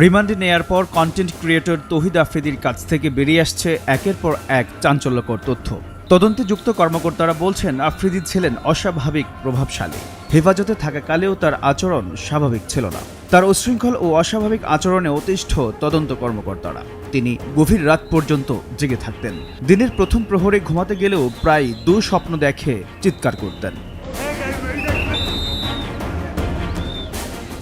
রিমান্ডে নেয়ার পর কন্টেন্ট ক্রিয়েটর তহিদ আফ্রিদির কাছ থেকে বেরিয়ে আসছে একের পর এক চাঞ্চল্যকর তথ্য। তদন্তে যুক্ত কর্মকর্তারা বলছেন, আফ্রিদি ছিলেন অস্বাভাবিক প্রভাবশালী। হেফাজতে থাকাকালেও তার আচরণ স্বাভাবিক ছিল না। তার উচ্ছৃঙ্খল ও অস্বাভাবিক আচরণে অতিষ্ঠ তদন্ত কর্মকর্তারা। তিনি গভীর রাত পর্যন্ত জেগে থাকতেন। দিনের প্রথম প্রহরে ঘুমাতে গেলেও প্রায় দু স্বপ্ন দেখে চিৎকার করতেন।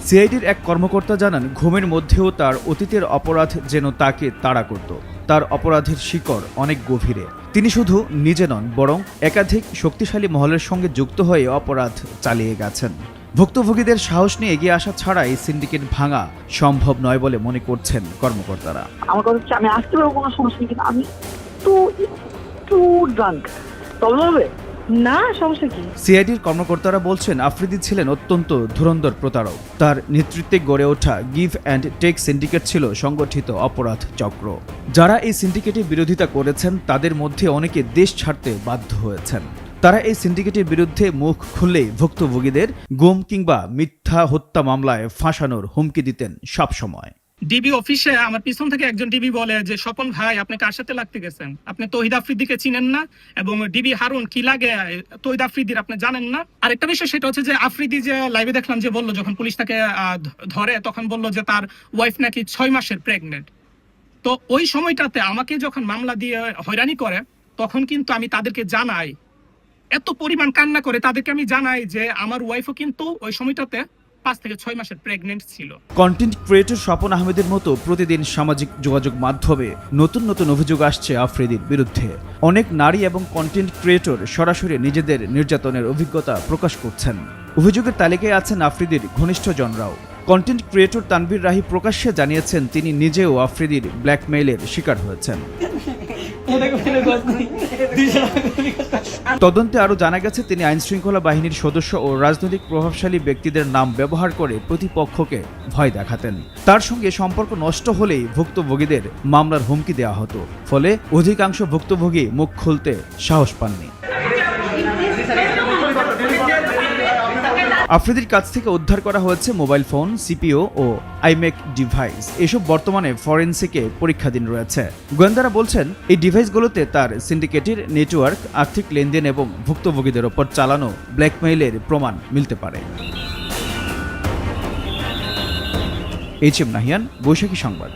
সিআইডির এক কর্মকর্তা জানান, ঘুমের মধ্যেও তার অতীতের অপরাধ যেন তাকে তাড়া করত। তার অপরাধের শিকড় অনেক গভীরে। তিনি শুধু নিজে নন, বরং একাধিক শক্তিশালী মহলের সঙ্গে যুক্ত হয়ে অপরাধ চালিয়ে গেছেন। ভুক্তভোগীদের সাহস নিয়ে এগিয়ে আসা ছাড়া এই সিন্ডিকেট ভাঙা সম্ভব নয় বলে মনে করছেন কর্মকর্তারা। আমার কথা হচ্ছে, আমি আসতে পারব কোনো সমস্যা নেই আমি তো একটু ড্রাঙ্ক হবে না, সমস্যা কি? সিআইডির কর্মকর্তারা বলছেন, আফ্রিদি ছিলেন অত্যন্ত ধুরন্ধর প্রতারক। তার নেতৃত্বে গড়ে ওঠা গিভ অ্যান্ড টেক সিন্ডিকেট ছিল সংগঠিত অপরাধ চক্র। যারা এই সিন্ডিকেটের বিরোধিতা করেছেন, তাদের মধ্যে অনেকে দেশ ছাড়তে বাধ্য হয়েছেন। তারা এই সিন্ডিকেটের বিরুদ্ধে মুখ খুললেই ভুক্তভোগীদের গুম কিংবা মিথ্যা হত্যা মামলায় ফাঁসানোর হুমকি দিতেন সবসময়। ডিবি অফিসে আমার পিছন থেকে একজন ডিবি বলে যে, স্বপন ভাই, আপনি কার সাথে লাগতে গেছেন? আপনি তহিদ আফ্রিদিকে চিনেন না এবং ডিবি হারুন, কি লাগে? তহিদ আফ্রিদির আপনি জানেন না? আরেকটা বিষয় সেটা হচ্ছে যে, আফ্রিদি যে লাইভে দেখলাম যে বলল, যখন পুলিশ তাকে ধরে, তখন বলল যে, তার ওয়াইফ নাকি ছয় মাসের প্রেগনেন্ট তো ওই সময়টাতে আমাকে যখন মামলা দিয়ে হয়রানি করে, তখন কিন্তু আমি তাদেরকে জানাই। এত পরিমাণ কান্না করে তাদেরকে আমি জানাই যে, আমার ওয়াইফও কিন্তু ওই সময়টাতে পাঁচ থেকে ছয় মাসের প্রেগনেন্ট ছিল। কন্টেন্ট ক্রিয়েটর স্বপন আহমেদের মতো প্রতিদিন সামাজিক যোগাযোগ মাধ্যমে নতুন নতুন অভিযোগ আসছে আফ্রিদির বিরুদ্ধে। অনেক নারী এবং কন্টেন্ট ক্রিয়েটর সরাসরি নিজেদের নির্যাতনের অভিজ্ঞতা প্রকাশ করছেন। অভিযোগের তালিকায় আছেন আফ্রিদির ঘনিষ্ঠজনরাও কন্টেন্ট ক্রিয়েটর তানভীর রাহি প্রকাশ্যে জানিয়েছেন তিনি নিজেও আফ্রিদির ব্ল্যাকমেইলের শিকার হয়েছেন। তদন্তে আরও জানা গেছে, তিনি আইনশৃঙ্খলা বাহিনীর সদস্য ও রাজনৈতিক প্রভাবশালী ব্যক্তিদের নাম ব্যবহার করে প্রতিপক্ষকে ভয় দেখাতেন। তার সঙ্গে সম্পর্ক নষ্ট হলেই ভুক্তভোগীদের মামলার হুমকি দেওয়া হতো। ফলে অধিকাংশ ভুক্তভোগী মুখ খুলতে সাহস পাননি। আফ্রিদির কাছ থেকে উদ্ধার করা হয়েছে মোবাইল ফোন সিপিও ও আইমেক ডিভাইস। এসব বর্তমানে ফরেন্সিকে পরীক্ষাধীন রয়েছে। গোয়েন্দারা বলছেন, এই ডিভাইসগুলোতে তার সিন্ডিকেটের নেটওয়ার্ক, আর্থিক লেনদেন এবং ভুক্তভোগীদের ওপর চালানো ব্ল্যাকমেইলের প্রমাণ মিলতে পারে। এইচ এম নাহিয়ান, বৈশাখী সংবাদ।